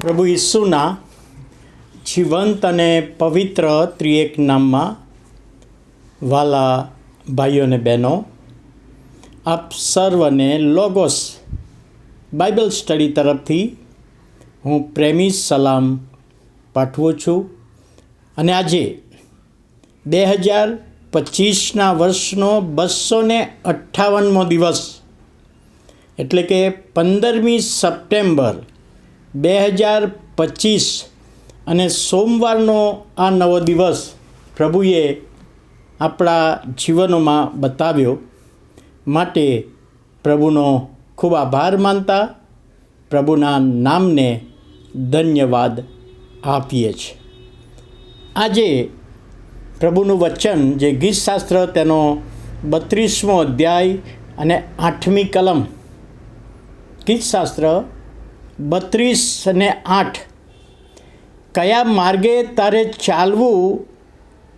પ્રભુ ઈસુના જીવંત અને પવિત્ર ત્રિએક નામમાં વાલા ભાઈઓ અને બહેનો, આપ સર્વને લોગોસ બાઇબલ સ્ટડી તરફથી હું પ્રેમી સલામ પાઠવું છું. અને આજે બે હજાર પચીસના વર્ષનો બસો ને અઠ્ઠાવનમો દિવસ, એટલે કે પંદરમી સપ્ટેમ્બર બે હજાર પચીસ અને સોમવારનો આ નવો દિવસ પ્રભુએ આપણા જીવનોમાં બતાવ્યો માટે પ્રભુનો ખૂબ આભાર માનતા પ્રભુના નામને ધન્યવાદ આપીએ છીએ. આજે પ્રભુનું વચન જે ગીતશાસ્ત્ર તેનો બત્રીસમો અધ્યાય અને આઠમી કલમ ગીતશાસ્ત્ર બત્રીસ અને આઠ. કયા માર્ગે તારે ચાલવું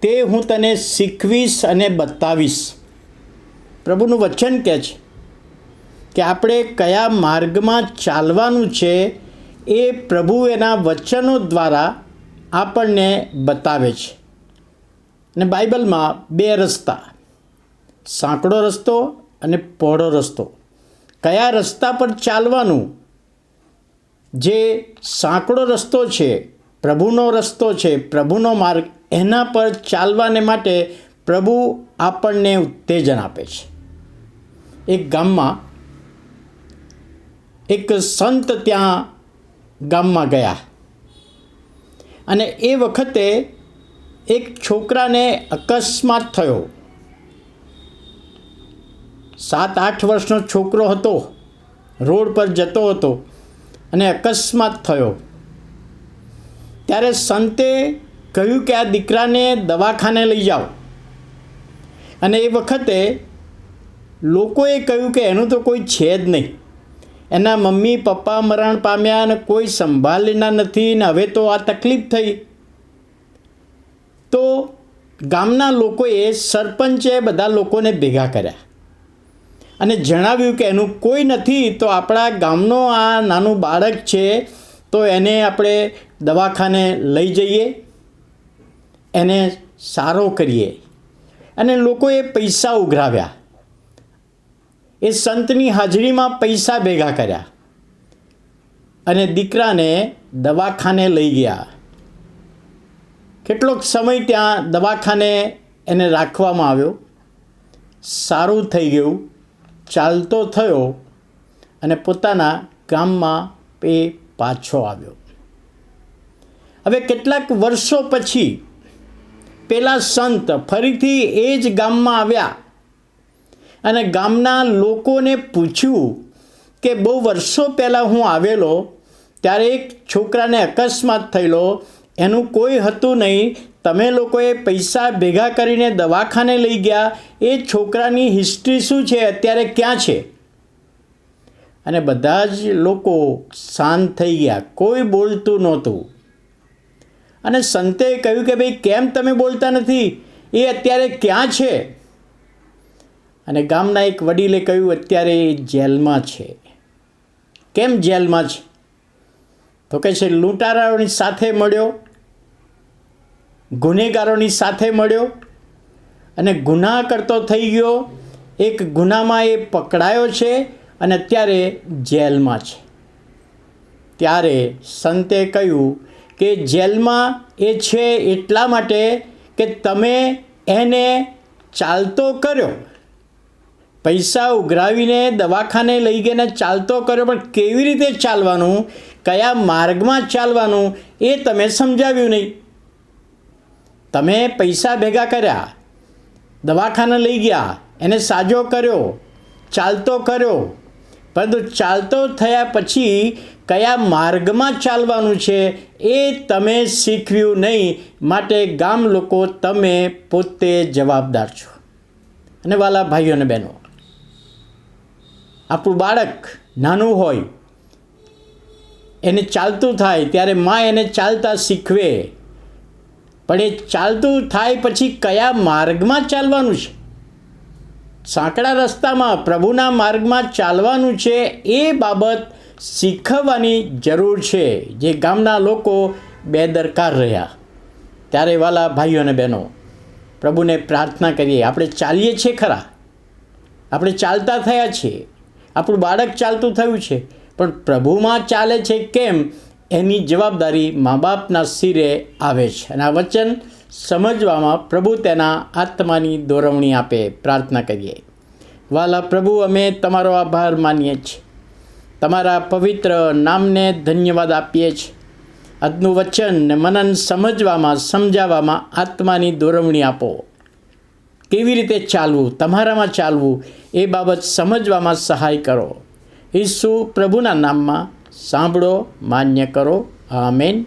તે હું તને શીખવીશ અને બતાવીશ. પ્રભુનું વચન કહે છે કે આપણે કયા માર્ગમાં ચાલવાનું છે એ પ્રભુ એના વચનો દ્વારા આપણને બતાવે છે. અને બાઇબલમાં બે રસ્તા, સાંકડો રસ્તો અને પહોળો રસ્તો. કયા રસ્તા પર ચાલવાનું જે સાંકડો રસ્તો છે, પ્રભુનો રસ્તો છે, પ્રભુનો માર્ગ, એના પર ચાલવાને માટે પ્રભુ આપણને ઉત્તેજન આપે છે. એક ગામમાં એક સંત ત્યાં ગામમાં ગયા. અને એ વખતે એક છોકરાને અકસ્માત થયો. સાત આઠ વર્ષનો છોકરો હતો, રોડ પર જતો હતો. અને અકસ્માત થયો. ત્યારે સંતે કહ્યું કે આ દીકરાને દવાખાને લઈ જાઓ. અને એ વખતે લોકોએ કહ્યું કે એનું તો કોઈ છે જ નહીં. એના મમ્મી, પપ્પા મરણ પામ્યા અને કોઈ સંભાળના નથી ને હવે તો આ તકલીફ થઈ. તો ગામના લોકોએ સરપંચે બધા લોકોને ભેગા કર્યા. અને જણાવ્યું કે એનું કોઈ નથી, તો આપણા ગામનો આ નાનું બાળક છે, તો એને આપણે દવાખાને લઈ જઈએ, એને સારો કરીએ. અને લોકોએ પૈસા ઉઘરાવ્યા. એ સંતની હાજરીમાં પૈસા ભેગા કર્યા. અને દીકરાને દવાખાને લઈ ગયા. કેટલોક સમય ત્યાં દવાખાને એને રાખવામાં આવ્યો. સારું થઈ ગયું. ચાલતો થયો અને પોતાના ગામમાં એ પાછો આવ્યો. હવે કેટલાક વર્ષો પછી પેલા સંત ફરીથી એ જ ગામમાં આવ્યા અને ગામના લોકોને પૂછ્યું કે બહુ વર્ષો પહેલાં હું આવેલો ત્યારે એક છોકરાને અકસ્માત થયેલો, એનું કોઈ હતું નહીં તમે લોકોએ પૈસા ભેગા કરીને દવાખાને લઈ ગયા, એ છોકરાની હિસ્ટ્રી શું છે? અત્યારે ક્યાં છે? અને બધા જ લોકો શાંત થઈ ગયા. કોઈ બોલતું નહોતું. અને સંતે કહ્યું કે ભાઈ, કેમ તમે બોલતા નથી? એ અત્યારે ક્યાં છે? અને ગામના એક વડીલે કહ્યું, અત્યારે એ જેલમાં છે. કેમ જેલમાં છે? તો કહે છે, લૂંટારાઓની સાથે મળ્યો. ગુનેગારોની સાથે મળ્યો અને ગુનાહ કરતો થઈ ગયો. એક ગુનામાં એ પકડાયો છે અને અત્યારે જેલમાં છે. ત્યારે સંતે કહ્યું કે જેલમાં એ છે એટલા માટે કે તમે એને ચાલતો કર્યો. પૈસા ઉઘરાવીને દવાખાને લઈ ગઈને ચાલતો કર્યો, પણ કેવી રીતે ચાલવાનું? કયા માર્ગમાં ચાલવાનું? એ તમે સમજાવ્યું નહીં. તમે પૈસા ભેગા કર્યા, દવાખાને લઈ ગયા, એને સાજો કર્યો, ચાલતો કર્યો. પરંતુ ચાલતો થયા પછી કયા માર્ગમાં ચાલવાનું છે એ તમે શીખવ્યું નહીં, માટે ગામ લોકો તમે પોતે જવાબદાર છો. અને વાલા ભાઈઓ અને બહેનો, આપણું બાળક નાનું હોય, એને ચાલતું થાય, ત્યારે મા એને ચાલતા શીખવે. પણ એ ચાલતું થાય પછી કયા માર્ગમાં ચાલવાનું છે? સાંકડા રસ્તામાં પ્રભુના માર્ગમાં ચાલવાનું છે એ બાબત શીખવવાની જરૂર છે જે ગામના લોકો બેદરકાર રહ્યા. ત્યારે વાલા ભાઈઓ અને બહેનો, પ્રભુને પ્રાર્થના કરીએ, આપણે ચાલીએ છીએ ખરા? આપણે ચાલતા થયા છીએ. આપણું બાળક ચાલતું થયું છે. પણ પ્રભુમાં ચાલે છે કેમ? એની જવાબદારી મા બાપના સિરે આવે છે અને આ વચન સમજવામાં પ્રભુ તેના આત્માની દોરવણી આપે. પ્રાર્થના કરીએ. વાલા પ્રભુ, અમે તમારો આભાર માનીએ છીએ. તમારા પવિત્ર નામને ધન્યવાદ આપીએ છીએ. આજનું વચન ને મનન સમજવામાં, સમજાવવામાં આત્માની દોરવણી આપો. કેવી રીતે ચાલવું, તમારામાં ચાલવું એ બાબત સમજવામાં સહાય કરો. ઈસુ પ્રભુના નામમાં સાંભળો માન્ય કરો. આમેન.